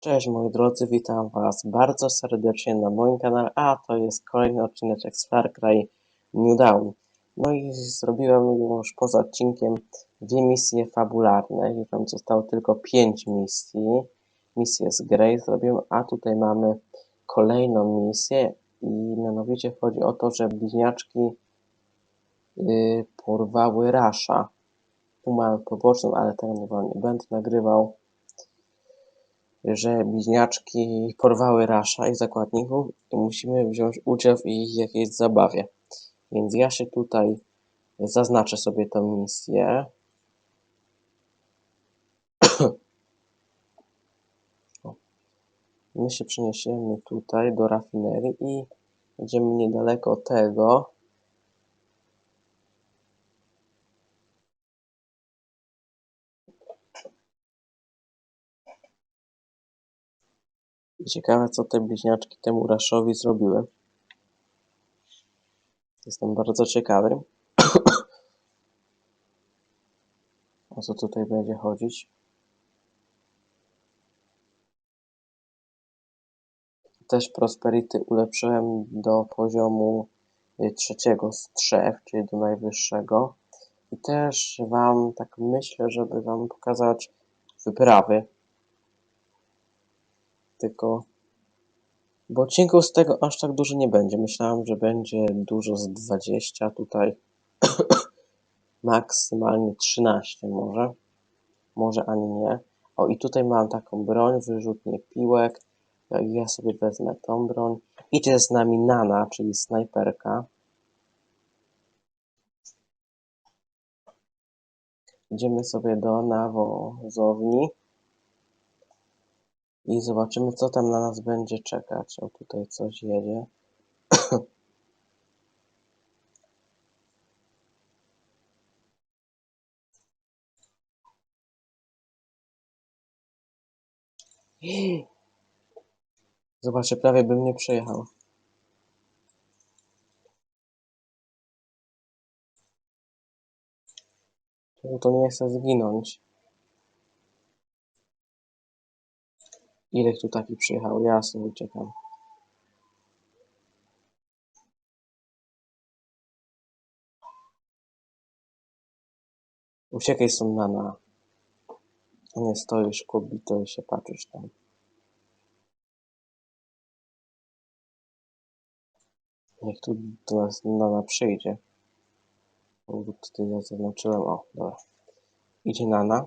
Cześć moi drodzy, witam was bardzo serdecznie na moim kanale, a to jest kolejny odcinek z Far Cry New Dawn. No i zrobiłem już poza odcinkiem dwie misje fabularne, już tam zostało tylko pięć misji. Misję z Grey zrobiłem, a tutaj mamy kolejną misję i mianowicie chodzi o to, że bliźniaczki yy, porwały Rasha. Tu mamy poboczną, ale tego nie będę nagrywał że bliźniaczki porwały Rasha i zakładników i musimy wziąć udział w ich jakiejś zabawie. Więc ja się tutaj zaznaczę sobie tę misję. My się przeniesiemy tutaj do rafinerii i będziemy niedaleko tego. Ciekawe, co te bliźniaczki temu Rashowi zrobiły. Jestem bardzo ciekawy. o co tutaj będzie chodzić. Też Prosperity ulepszyłem do poziomu y, trzeciego z trzech, czyli do najwyższego. I też Wam tak myślę, żeby Wam pokazać wyprawy. Tylko bo odcinków z tego aż tak dużo nie będzie. Myślałem, że będzie dużo z 20 tutaj. Maksymalnie 13 może. Może ani nie. O i tutaj mam taką broń, wyrzutnie piłek. Ja- sobie wezmę tą broń. Idzie z nami Nana, czyli snajperka. Idziemy sobie do nawozowni. I zobaczymy, co tam na nas będzie czekać. O, tutaj coś jedzie. Zobaczcie, prawie bym nie przejechał. To nie chce zginąć? Ile tu taki przyjechał? Ja sobie uciekam. Uciekaj stąd, Nana. A nie stoisz, kubito i się patrzysz tam. Niech tu do nas Nana przyjdzie. O, tutaj ja zaznaczyłem. O, dobra. Idzie Nana.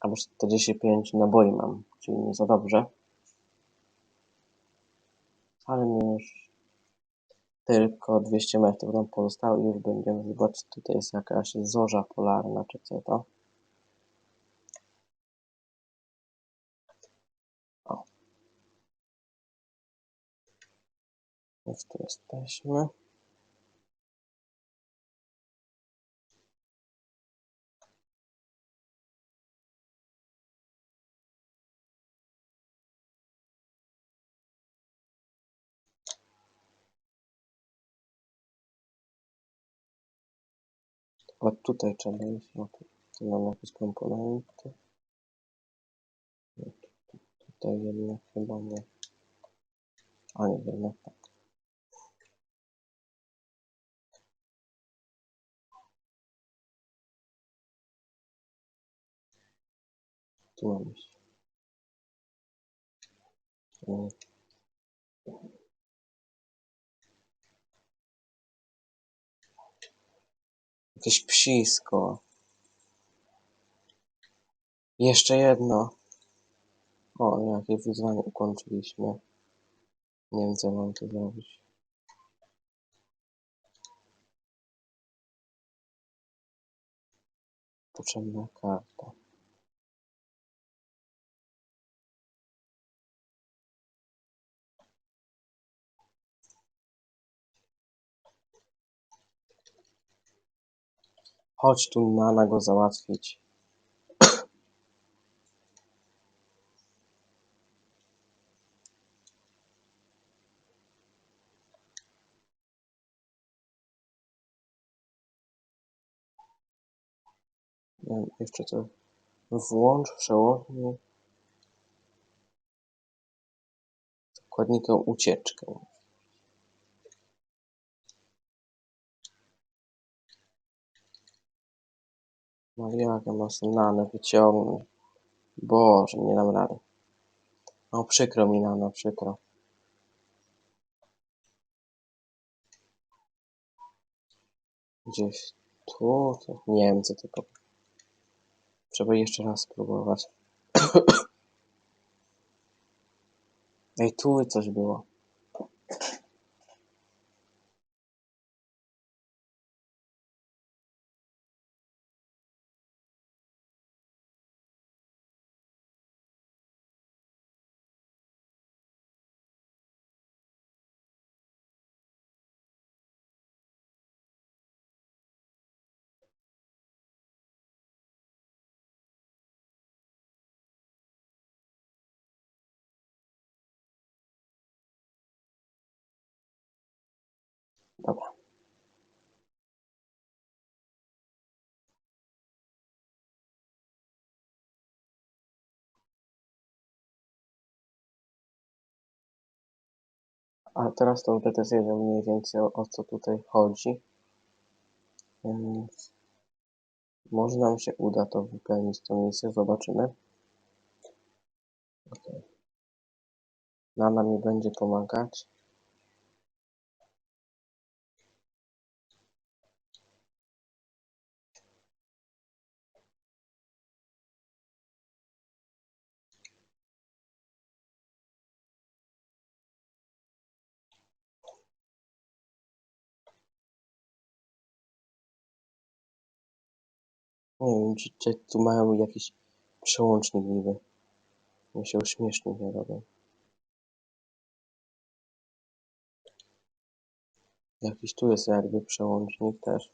A bo 45 naboi mam, czyli nie za dobrze. Ale mi już tylko 200 metrów nam pozostało i już będziemy zobaczyć. Tutaj jest jakaś zorza polarna, czy co to. O. Już tu jesteśmy. O, tutaj trzeba iść. O, tu, tu mam jakieś komponenty. Tutaj jednak chyba nie. A nie, jednak tak. Tu mam iść. Nie. Jakieś psisko. Jeszcze jedno. O, jakie wyzwanie ukończyliśmy. Nie wiem, co mam tu zrobić. Potrzebna karta. Chodź tu, Nana, go załatwić. Jeszcze co. Włącz przełącznik zakładnika ucieczkę. No jak ja mam sobie nanę wyciągnąć? Boże, nie dam rady. No przykro mi nana, przykro. Gdzieś tu, to nie wiem co tylko. Trzeba jeszcze raz spróbować. Ej, tu coś było. Dobra. A teraz to już też wiem mniej więcej o, o co tutaj chodzi. Więc może nam się uda to wypełnić tą misję, zobaczymy. Okay. Nana mi będzie pomagać. Nie wiem, czy, tu mają jakiś przełącznik niby. Mi się śmiesznie nie robią. Jakiś tu jest jakby przełącznik też.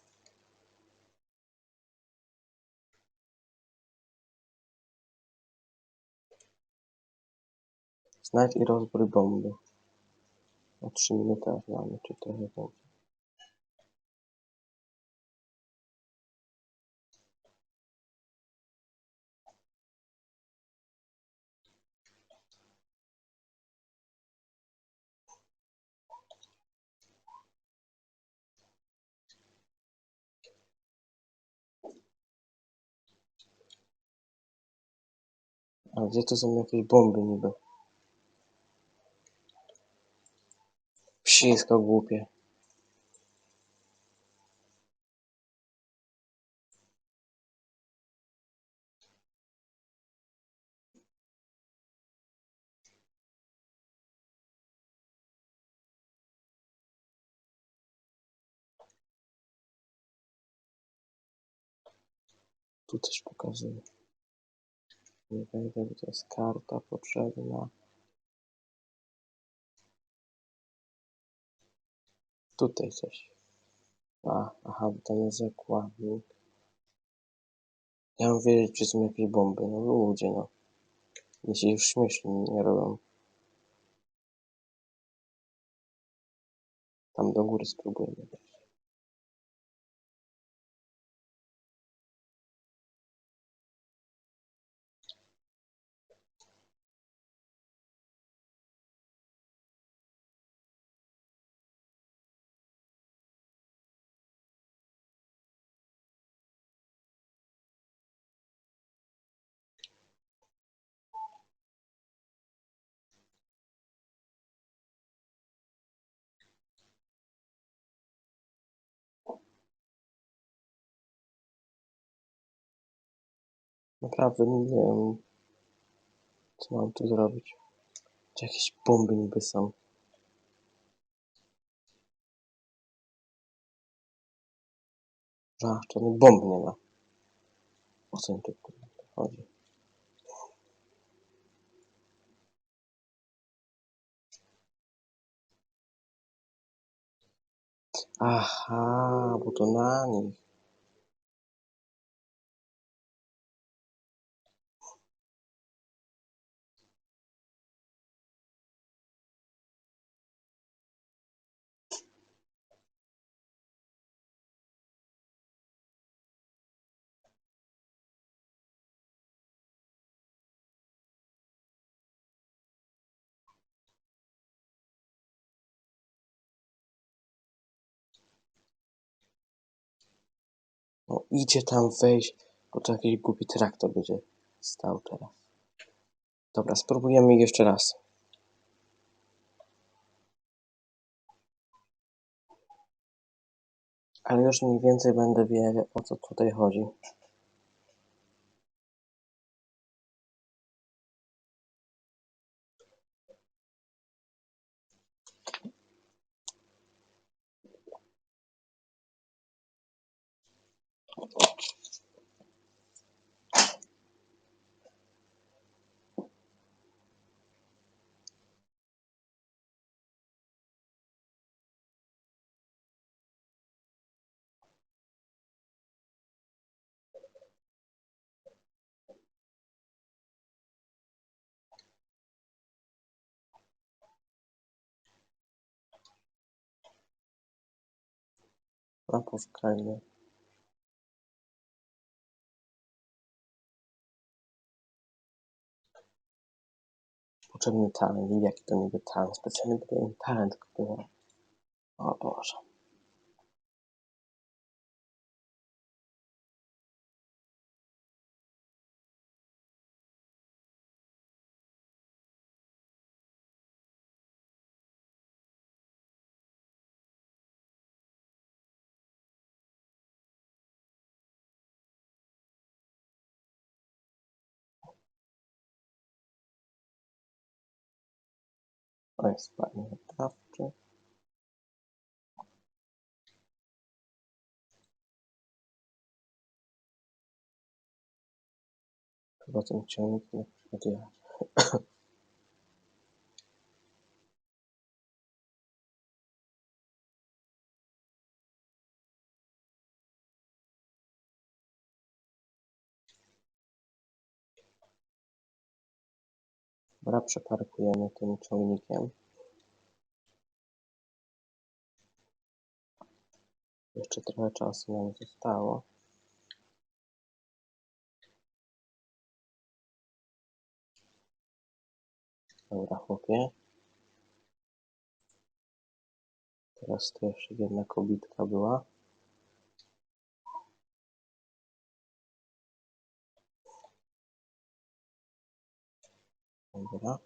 Znajdź i rozbrój bomby. O 3 minuty aż mamy, czy trochę więcej. A gdzie tu są jakieś bomby niby? Psisko głupie. Tu coś pokazuje. Nie wejdę, to jest karta potrzebna. Tutaj coś. A, aha, tam jest zakładnik. Ja mam wiedzieć, czy są jakieś bomby. No ludzie, no. Mnie się już śmiesznie nie robią. Tam do góry spróbujemy. wejść. Naprawdę nie wiem, co mam tu zrobić. Czy jakieś bomby niby są? A, żadnych bomb nie ma. O co mi tu chodzi? Aha, bo to na nich. O, idzie tam wejść, bo to jakiś głupi traktor będzie stał teraz. Dobra, spróbujemy jeszcze raz. Ale już mniej więcej będę wiedział, o co tutaj chodzi. A czerni talent, w jak do niego talent, specjalnie do internetów, który... O Boże. To jest fajny wyprawczy. Chyba ten ciągnik nie Dobra, przeparkujemy tym ciągnikiem. Jeszcze trochę czasu nam zostało. Dobra, chłopie. Teraz tu jeszcze jedna kobitka była. Dobra.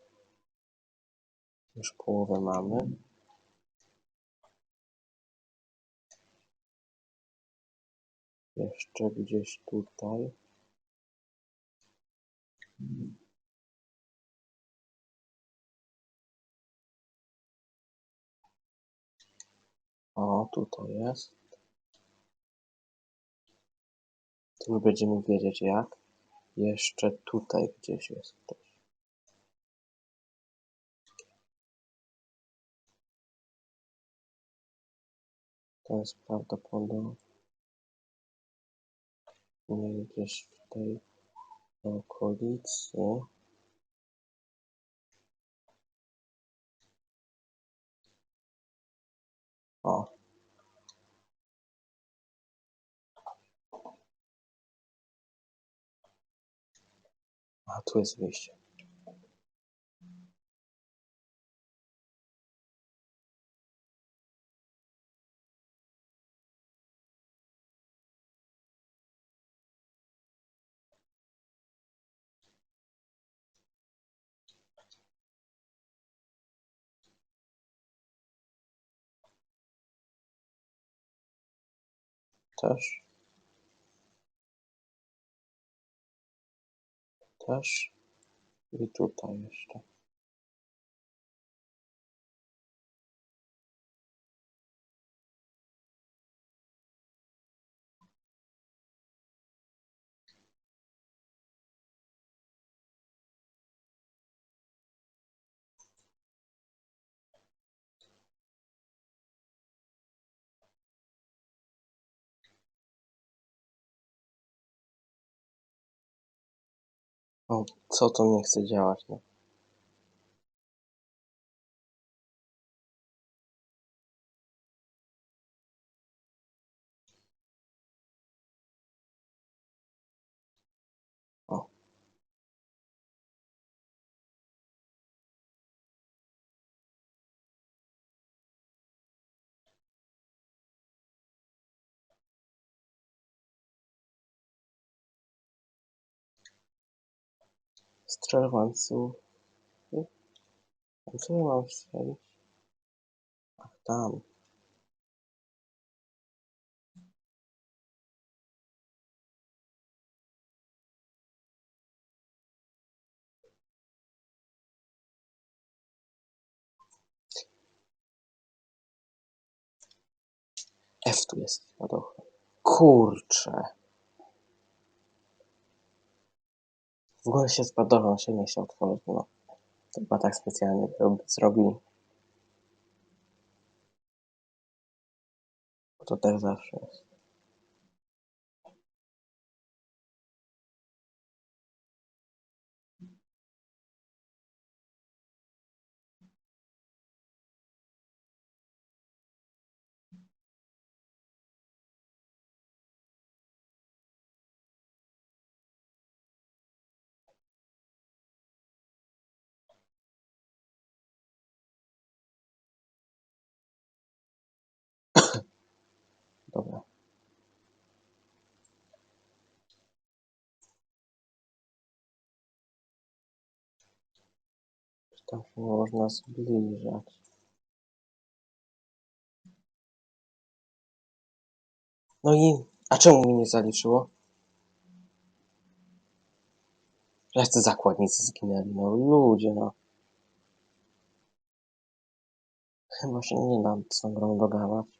Już połowę mamy. Jeszcze gdzieś tutaj. O, tutaj jest. Tu już będziemy wiedzieć jak. Jeszcze tutaj gdzieś jest też. To jest prawdopodobnie gdzieś w tej okolicy. O. A tu jest wyjście. Też. Też. I tutaj jeszcze. O, co to nie chce działać, no? Strzel łańcuch. Co ja mam strzelić? Ach, tam. F tu jest spadochron. Kurczę. W ogóle się spadochron się nie chciał otworzyć, no. To chyba tak specjalnie rob- zrobili. To tak zawsze jest. Nie można zbliżać? No i... A czemu mi nie zaliczyło? Jacy zakładnicy zginęli, no ludzie, no. Chyba się nie dam tą grą dogadać.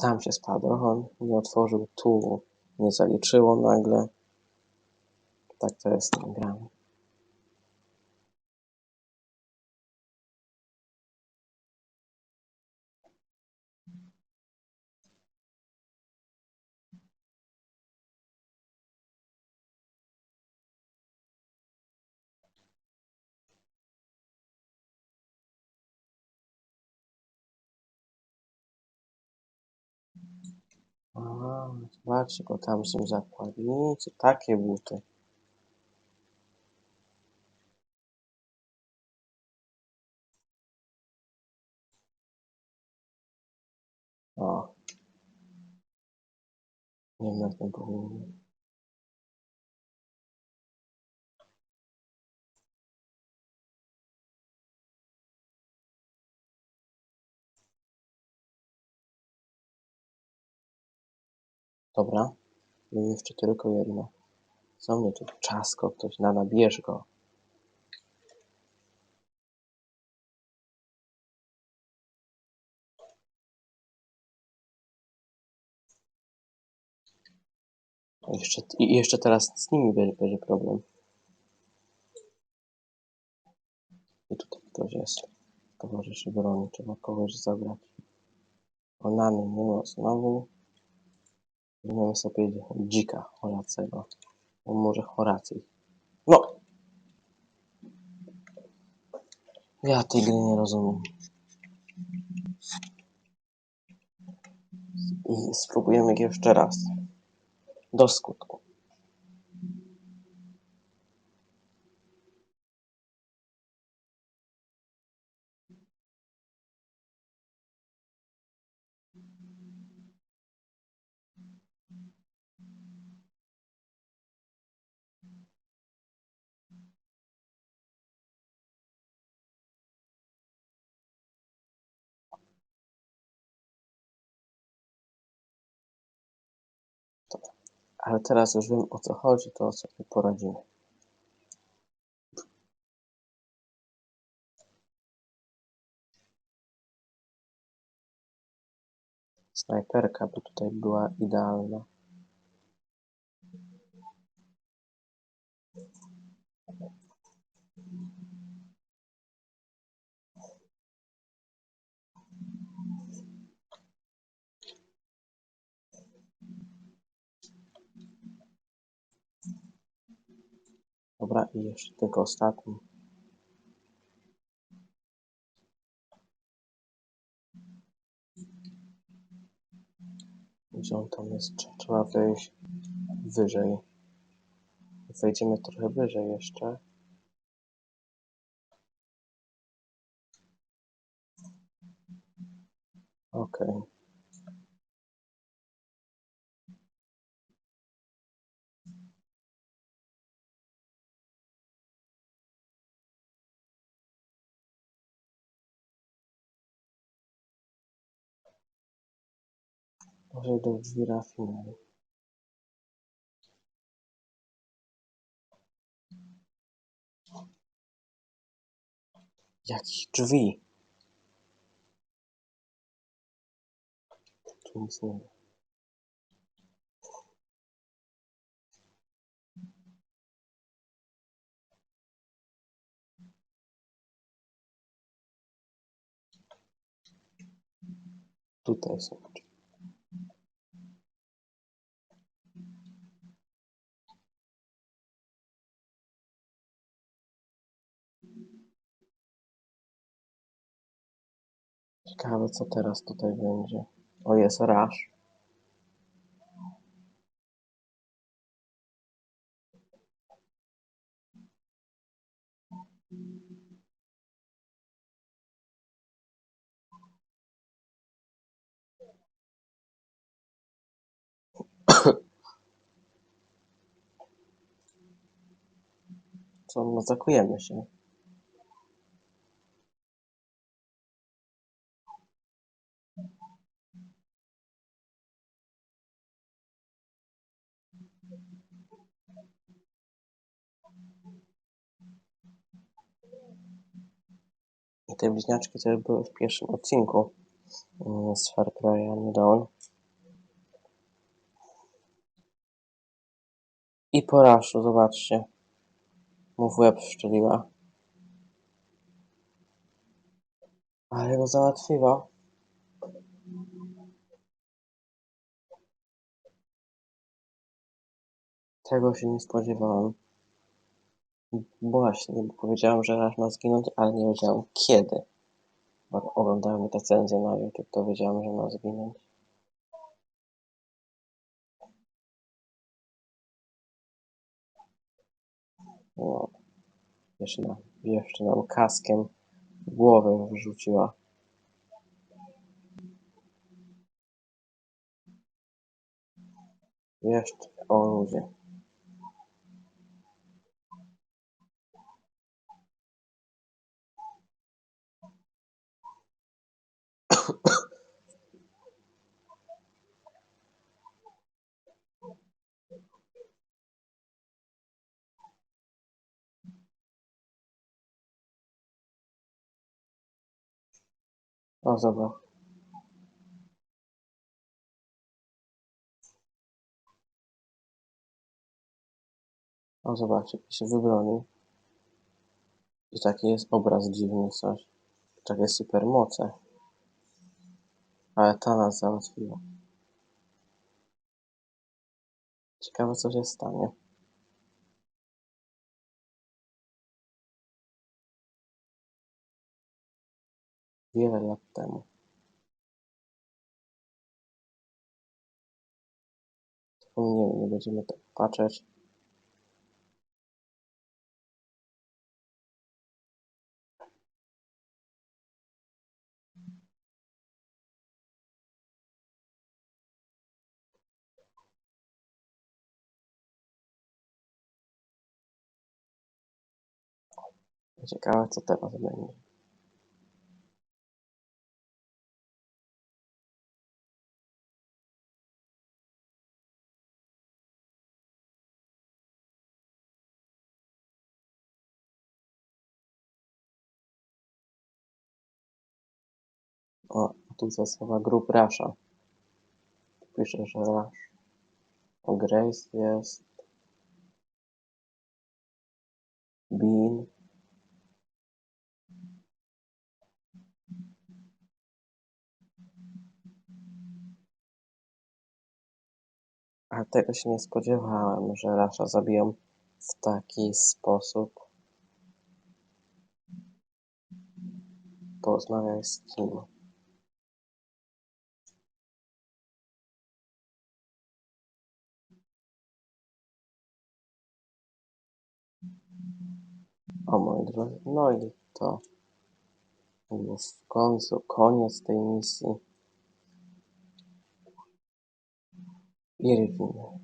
Tam się spadochron nie otworzył, tu nie zaliczyło nagle. Tak to jest tą A, zobaczcie, bo tam są zakładnicy, takie buty. O. Nie wiem, jak to powinien. Dobra. I jeszcze tylko jedno. Co mnie tu czasko ktoś nada, bierz go. Jeszcze, I jeszcze teraz z nimi będzie, problem. I tutaj ktoś jest. Towarzyszy broni, trzeba kogoś zabrać. O nany nie ma znowu. Weźmiemy sobie dzika Horacego. On może Horacji. No! Ja tej gry nie rozumiem. I spróbujemy jeszcze raz. Do skutku. Ale teraz już wiem o co chodzi, to sobie poradzimy. Snajperka by tutaj była idealna. Dobra, i jeszcze tylko ostatni. Gdzie on tam jest? Trze- Trzeba wejść wyżej. Wejdziemy trochę wyżej jeszcze. Okej. Może do drzwi rafinerii. Jakich drzwi? Tu nic nie ma. Tutaj są Ciekawe, co teraz tutaj będzie. O, jest rasz. Co, no zakujemy się. Te bliźniaczki też były w pierwszym odcinku mm, z Far Cry'a Dawn. I po raszu, zobaczcie. Mu w łeb szczeliła. Ale go załatwiła. Tego się nie spodziewałem. Właśnie, bo powiedziałem, że raz ma zginąć, ale nie wiedziałem kiedy. Bo oglądałem recenzję na YouTube, to wiedziałem, że ma zginąć. No. Jeszcze, na, jeszcze nam kaskiem głowę wrzuciła. Jeszcze, o ludzie. O, zobacz. O, zobaczcie, się wybronił. I taki jest obraz dziwny coś. Takie super moce. Ale ta nas załatwiła. Ciekawe, co się stanie. Wiele lat temu. Nie będziemy tak patrzeć. Ciekawe, co teraz będzie. O, tu zasłowa grup Rasha. Pisze, że Rush. O, Grace jest. Bean. Tego się nie spodziewałem, że Rasha zabiją w taki sposób. Porozmawiaj z kim. O no i to już w końcu koniec tej misji. beautiful.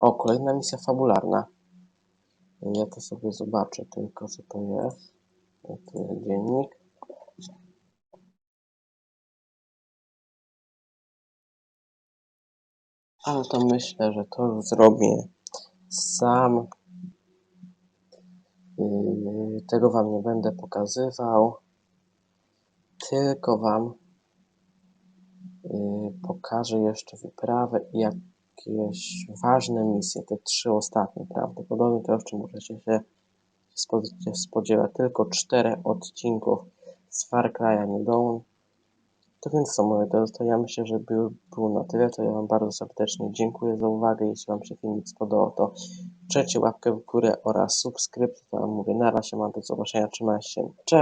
O, kolejna misja fabularna. Ja to sobie zobaczę tylko, co to jest. To jest dziennik. Ale to myślę, że to już zrobię sam. Yy, tego Wam nie będę pokazywał. Tylko Wam pokażę jeszcze wyprawę i jakieś ważne misje, te trzy ostatnie prawdopodobnie to jeszcze możecie się spodziewać, tylko czterech odcinków z Far Cry'a New Dawn. To więc co mówię, to, to ja myślę, że by było na tyle, to ja wam bardzo serdecznie dziękuję za uwagę, jeśli wam się filmik spodobał, to trzecie łapkę w górę oraz subskrypcję, to wam mówię na razie, mam do zobaczenia, trzymajcie się, cześć!